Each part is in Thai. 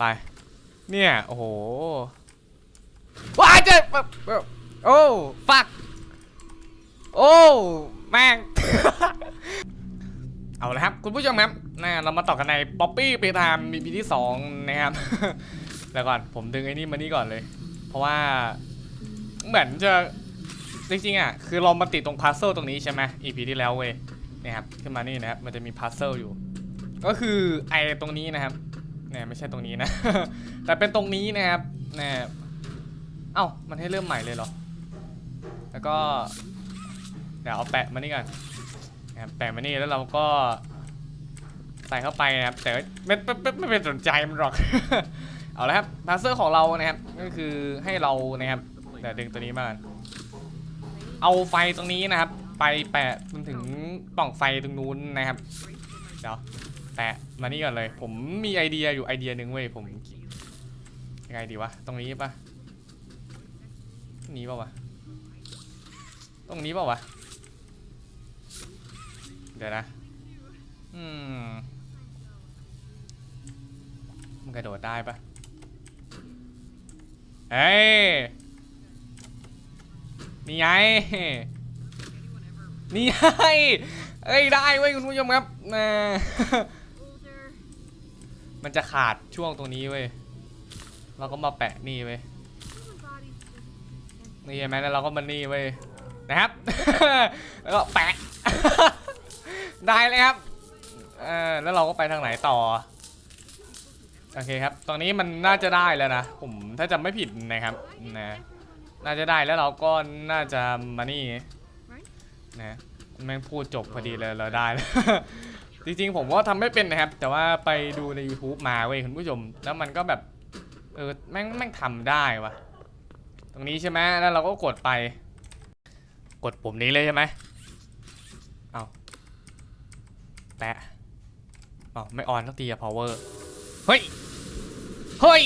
ไป เนี่ย โอ้โห ว้าเจ็บโอ้ ฟัก โอ้ แม่ง เอาละครับ คุณผู้ชมครับนะเรามาต่อกันในป๊อปปี้ไปตามมีพีที่สองนะครับ แล้วก่อน ผมดึงไอ้นี่มานี่ก่อนเลย เพราะว่า เหมือนจะ จริงๆอะ คือเรามาติดตรงพัซเซลตรงนี้ใช่ไหม EP ที่แล้วเว้ยนะครับ ขึ้นมานี่นะครับ มันจะมีพัซเซลอยู่ ก็คือไอตรงนี้นะครับ เนี่ยไม่ใช่ตรงนี้นะ แต่เป็นตรงนี้นะครับเนี่ยเอ้ามันให้เริ่มใหม่เลยเหรอ แล้วก็เดี๋ยวเอาแปะมานี่ก่อนนะครับแปะมานี่แล้วเราก็ใส่เข้าไปนะครับ แต่ไม่ไม่ไม่ไม่เป็นสนใจมันหรอก เอาละครับพาสเซอร์ของเรานะครับ ก็คือให้เรานะครับเดี๋ยวดึงตัวนี้มากเอาไฟตรงนี้นะครับ ไปแปะจนถึงปล่องไฟตรงนู้นนะครับ เดี๋ยว แปะมานี่ก่อนเลย ผมมีไอเดียอยู่ไอเดียหนึ่งเว้ยผมยังไงดีวะตรงนี้ปะนี้ปะวะตรงนี้ปะวะเดี๋ยวนะอืมมันกระโดดได้ปะเฮ้ยนี่ไงนี่ไงเอ้ยได้เว้ยคุณผู้ชมครับนะ มันจะขาดช่วงตรงนี้เว้ยเราก็มาแปะนี่เว้ยนี่ใช่ไหมแล้วเราก็มานี่เว้ยนะครับ แล้วก็แปะ ได้เลยครับเออแล้วเราก็ไปทางไหนต่อโอเคครับตรงนี้มันน่าจะได้แล้วนะ ผมถ้าจำไม่ผิดนะครับนะ น่าจะได้แล้วเราก็น่าจะมานี่นะแม่งพูดจบพอดีเลยเราได้แล้ว จริงๆ ผมก็ทำไม่เป็นนะครับ แต่ว่าไปดูใน YouTube มาเว้ยคุณผู้ชม แล้วมันก็แบบ เออแม่งแม่งทำได้วะตรงนี้ใช่ไหมแล้วเราก็กดไป กดปุ่มนี้เลยใช่ไหมเอาแปะอ๋อไม่ออนต้องตีอะ power เฮ้ย เฮ้ย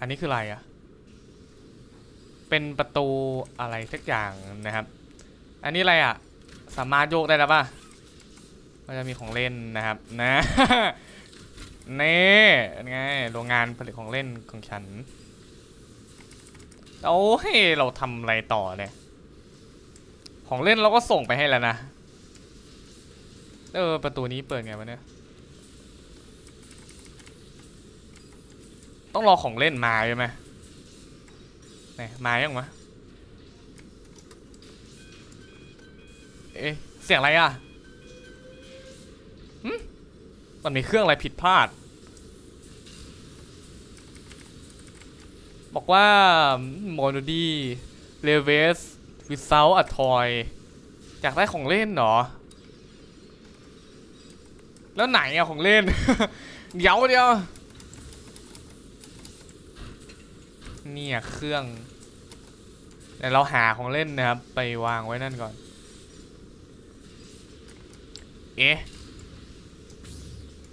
อันนี้คืออะไรอะเป็นประตูอะไรสักอย่างนะครับ อันนี้อะไรอะ สามารถโยกได้แล้วป่ะก็จะมีของเล่นนะครับนะนี่ไงโรงงานผลิตของเล่นของฉันโอ้ให้ยเราทำอะไรต่อเนี่ยของเล่นเราก็ส่งไปให้แล้วนะเออประตูนี้เปิดไงวะเนี่ยต้องรอของเล่นมาใช่ไหมไหนมายังวะ เอ๊ะเสียงอะไรอะมันมีเครื่องอะไรผิดพลาด บอกว่าโมโนดีเลเวสวิซาวอะทอยอยากได้ของเล่นเหรอ แล้วไหนอะของเล่น เดี๋ยวเดียว เนี่ยเครื่องเดี๋ยวเราหาของเล่นนะครับ ไปวางไว้นั่นก่อน เอ๊ะ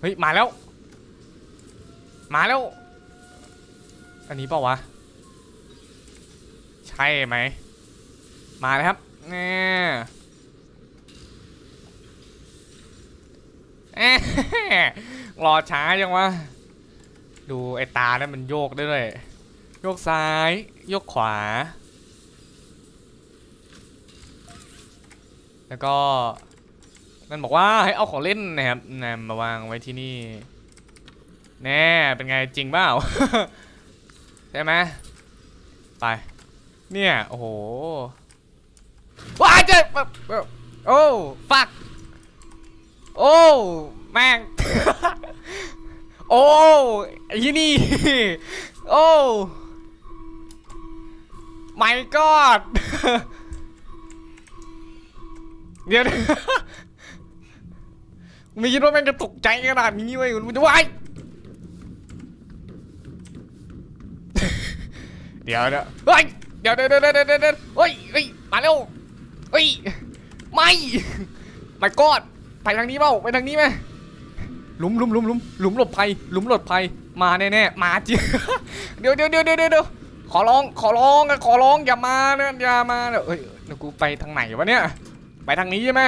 เฮ้ย มาแล้ว มาแล้ว อันนี้เปล่าวะ ใช่ไหม มาเลยครับแน่แอะรอช้าจังวะ ดูไอ้ตาเนี่ยมันโยกได้ด้วยโยกซ้าย โยกขวา แล้วก็ นั่นบอกว่าให้เอาของเล่นนะครับนะมาวางไว้ที่นี่ แน่ เป็นไงจริงเปล่าใช่ไหมไป เนี่ย โอ้โห ว้าเจ็บโอ้ ฟัก โอ้ แม่ง โอ้ไอ้ที่นี่ โอ้ my god เดี๋ยว ไม่คิดว่าแม่งจะตกใจขนาดนี้เว้ยคุณผู้ชมว้ายเดี๋ยวเดี๋ยวเฮ้ยเดี๋ยวเดี๋ยวเดี๋ยวเดี๋ยวเดี๋ยวเดี๋ยวเฮ้ยเฮ้ยมาเร็วเฮ้ยไม่ my god ไปทางนี้เปล่าไปทางนี้ไหมหลุมหลุมหลุมหลุมหลุมหลบภัยหลุมหลบภัยมาแน่ๆมาจริงเดี๋ยวเดี๋ยวเดี๋ยวเดี๋ยวเดี๋ยวขอร้องขอร้องขอร้องอย่ามาเนะอย่ามาเดี๋ยวเฮ้ยเดี๋ยวกูไปทางไหนวะเนี่ยไปทางนี้ใช่ไหม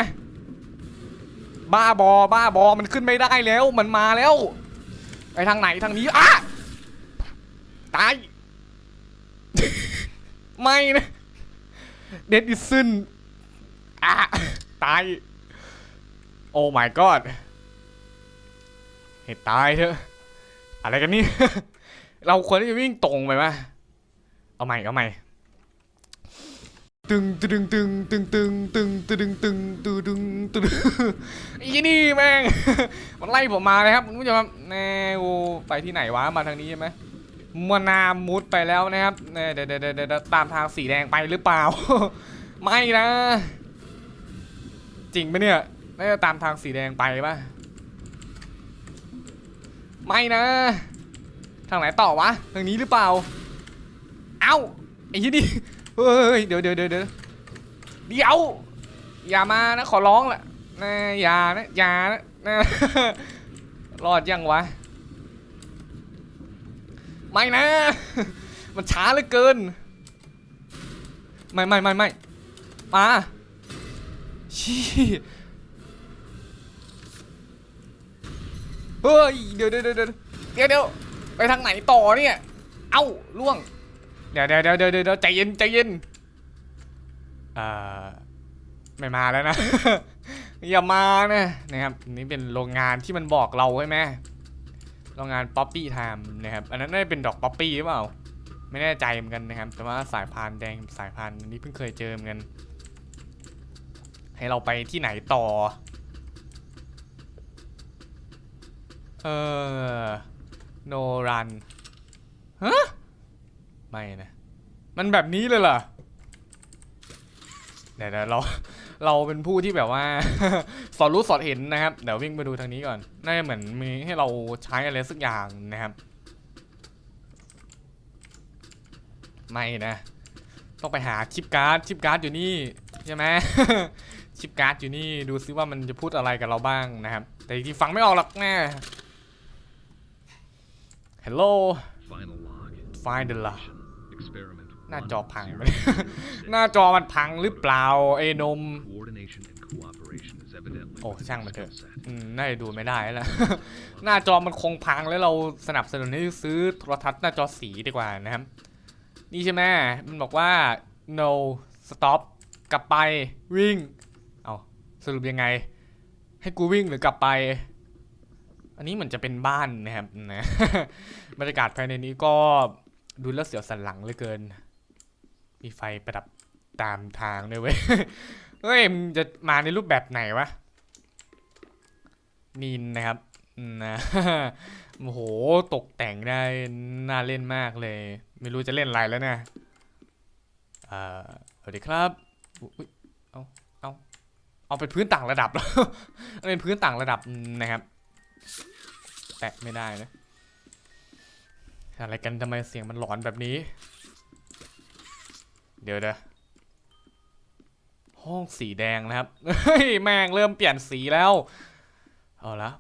บ้าบอบ้าบอมันขึ้นไม่ได้แล้วมันมาแล้วไปทางไหนทางนี้อะตาย ไม่นะเดดดิซึนอะตาย โอ้ my god ให้ตายเถอะ อะไรกันนี่ เราควรที่จะวิ่งตรงไปปะเอาใหม่เอาใหม่ ตึงตึงตึงตึงตึงตึงตึงตึงตึงตึงตึงไอ้นี่แม่ง มันไล่ผมมาเลยครับคุณผู้ชมครับแน่โอไปที่ไหนวะมาทางนี้ใช่ไหมมวนามุดไปแล้วนะครับแน่เดี๋ยวเดี๋ยวเดี๋ยวเดี๋ยวตามทางสีแดงไปหรือเปล่า ไม่นะ จริงปะเนี่ยน่าจะตามทางสีแดงไปปะไม่นะ ทางไหนต่อวะทางนี้หรือเปล่า เอ้าไอ้ยี่นี่ เฮ้ยเดี๋ยวเดี๋ยวเดี๋ยวเดี๋ยวเดี๋ยวอย่ามานะขอร้องละนะอย่านะอย่านะนะรอดยังวะ ไม่นะ มันช้าเหลือเกิน ไม่ไม่ไม่ไม่มาชี้เฮ้ยเดี๋ยวเดี๋ยวเดี๋ยวเดี๋ยวเดี๋ยวเดี๋ยวไปทางไหนต่อเนี่ย เอ้าล่วง เดี๋ยวเดี๋ยวเดี๋ยวเดี๋ยวเดี๋ยวใจเย็นใจเย็นเอ่อไม่มาแล้วนะ อย่ามานะนะครับนี่เป็นโรงงานที่มันบอกเราใช่ไหมโรงงานป๊อปปี้ไทม์นะครับอันนั้นน่าจะเป็นดอกป๊อปปี้หรือเปล่า ไม่แน่ใจเหมือนกันนะครับ แต่ว่าสายพานแดงกับสายพานอันนี้เพิ่งเคยเจอเหมือนกัน ให้เราไปที่ไหนต่อ เออ no run ฮะ ไม่นะ มันแบบนี้เลยเหรอเดี๋ยวเราเราเป็นผู้ที่แบบว่า สอนรู้สอนเห็นนะครับ เดี๋ยววิ่งไปดูทางนี้ก่อน น่าจะเหมือนมีให้เราใช้อะไรสักอย่างนะครับ ไม่นะ ต้องไปหาชิปการ์ดชิปการ์ดอยู่นี่ใช่ไหมชิปการ์ดอยู่นี่ดูซิว่ามันจะพูดอะไรกับเราบ้างนะครับ แต่จริงฟังไม่ออกหรอกแน่ Hello Final log. Find the log. Experiment. หน้า one จอพัง zero ไปหน้าจอมันพังหรือเปล่าไอ้นม Coordination and cooperation is evidently โอ้ within ช่าง your มันเถอะ skill set. อืมน่าจะดูไม่ได้แล้วหน้าจอมันคงพังแล้วเราสนับสนุนให้ซื้อโทรทัศน์หน้าจอสีดีกว่านะครับ นี่ใช่ไหมมันบอกว่า no stop กลับไปวิ่ง เอาสรุปยังไง ให้กูวิ่งหรือกลับไป อันนี้เหมือนจะเป็นบ้านนะครับนะบรรยากาศภายในนี้ก็ ดูแล้วเสียวสันหลังเลือเกิน มีไฟประดับตามทางด้วยเว้ย เฮ้ยมันจะมาในรูปแบบไหนวะ นีนนะครับนะโอ้โห ตกแต่งได้ น่าเล่นมากเลย ไม่รู้จะเล่นอะไรแล้วนะเอ่อสวัสดีครับ เอา เอา เอาเป็นพื้นต่างระดับเอาเป็นพื้นต่างระดับนะครับ แตะไม่ได้นะ อะไรกันทำไมเสียงมันหลอนแบบนี้ เดี๋ยวเด้อห้องสีแดงนะครับ เฮ้ย แม่งเริ่มเปลี่ยนสีแล้ว เอาละ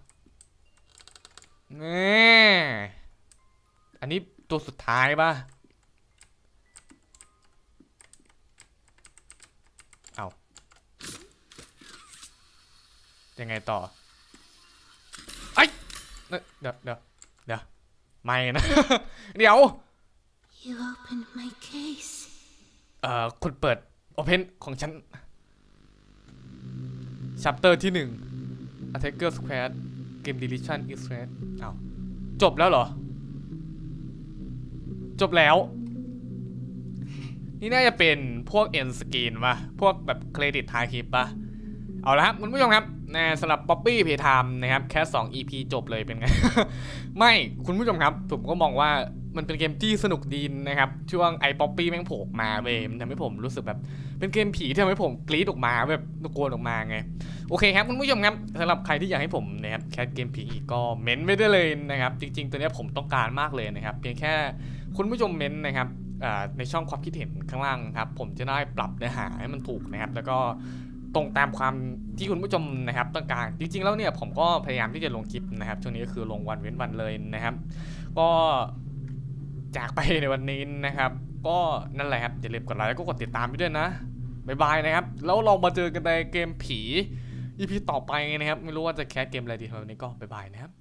นี่อันนี้ตัวสุดท้ายป่ะ เอายังไงต่อ ไอ้เดี๋ยวเดี๋ยวเดี๋ยว ไม่นะ เดี๋ยว You opened my case. เอ่อคุณเปิด Open ของฉัน Chapter ที่หนึ่ง Attacker Squad Game Deletion is red อ้าวจบแล้วเหรอ จบแล้ว นี่น่าจะเป็นพวก end screen ป่ะพวกแบบเครดิตท้ายคลิปป่ะเอาละครับ คุณผู้ชมครับ นะสำหรับ Poppy Playtime นะครับแค่ 2 EP จบเลยเป็นไง ไม่คุณผู้ชมครับ ผมก็มองว่ามันเป็นเกมที่สนุกดีนะครับ ช่วงไอ้ป๊อปปี้แม่งโผล่มาเวยมันทำให้ผมรู้สึกแบบ เป็นเกมผีที่ทำให้ผมกรี๊ดออกมาแบบตะโกนออกมาไง โอเคครับคุณผู้ชมครับสำหรับใครที่อยากให้ผมนะครับแคสเกมผีอีกก็เม้นไม่ได้เลยนะครับ จริง ๆ ตัวเนี้ยผมต้องการมากเลยนะครับ เพียงแค่คุณผู้ชมเม้นนะครับในช่องความคิดเห็นข้างล่างครับ ผมจะได้ปรับเนื้อหาให้มันถูกนะครับ แล้วก็ ตรงตามความที่คุณผู้ชมนะครับต้องการจริงๆแล้วเนี่ยผมก็พยายามที่จะลงคลิปนะครับช่วงนี้ก็คือลงวันเว้นวันเลยนะครับ ก็จากไปในวันนี้นะครับ ก็นั่นแหละครับอย่าลืมกดไลค์แล้วก็กดติดตามไปด้วยนะบายบายนะครับ แล้วเรามาเจอกันในเกมผี EP ต่อไปนะครับ ไม่รู้ว่าจะแคสเกมอะไรดีสำหรับวันนี้ก็บายบายนะครับ